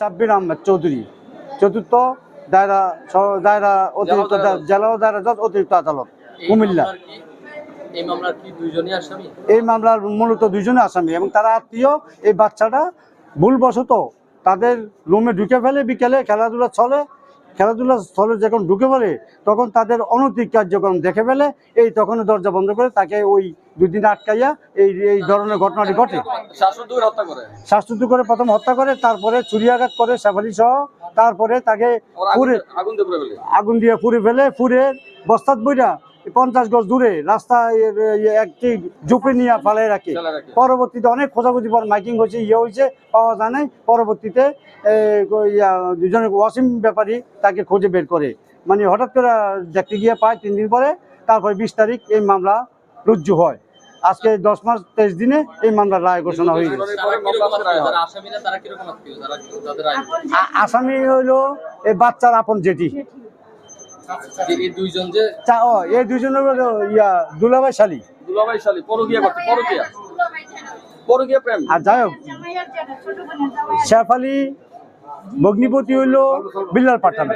সাব্বির আহমেদ চৌধুরী। চতুর্থ দায়রা দায়রা অতিরিক্ত জেলা দায়রা। জজ অতিরিক্ত আদালত। কুমিল্লা। এই মামলার মূলত দুইজনে আসামি এবং তারা আত্মীয় এই বাচ্চাটা ভুলবশত তাদের রুমে ঢুকে ফেলে বিকেলে খেলাধুলা চলে খেলাধুলা স্থলে যখন ঢুকে পড়ে তখন তাদের অনৈতিক কার্যক্রম দেখে ফেলে এই তখন দরজা বন্ধ করে তাকে ওই দুদিন আটকাইয়া এই এই ধরনের ঘটনাটি ঘটে। শ্বাসরুদ্ধ করে। প্রথম হত্যা করে তারপরে ছুরি আঘাত করে সাফারি সহ তারপরে তাকে আগুন পুরে আগুন দিয়ে পুড়ে ফেলে। আগুন দিয়ে পুড়ে ফেলে পুড়ে বস্তাত বইরা পঞ্চাশ গজ দূরে রাস্তায় একটি ঝুপে নিয়ে ফালাই রাখে। পরবর্তীতে অনেক খোঁজাখুঁজি পর মাইকিং হয়েছে ইয়ে হয়েছে পাওয়া যায় নাই। পরবর্তীতে ইয়া, দুজনের ওয়াসিম ব্যাপারী তাকে খুঁজে বের করে। মানে হঠাৎ করে দেখতে গিয়ে পায় তিন দিন পরে তারপরে বিশ তারিখ এই মামলা রুজু হয়। আজকে দশ মাস তেইশ দিনে এই মামলার রায় ঘোষণা হয়ে গেছে। আসামি হইল এই বাচ্চার আপন জেঠি। যে এই দুইজন যে চা- ও এই দুজনের হলো ইয়া দুলাভাই শালী। দুলাভাই শালী পরকিয়া করছে পরকিয়া। পরকিয়া প্রেম। আর যাই হোক শেফ আলী ভগ্নিপতি হইল বিল্লাল পাঠান।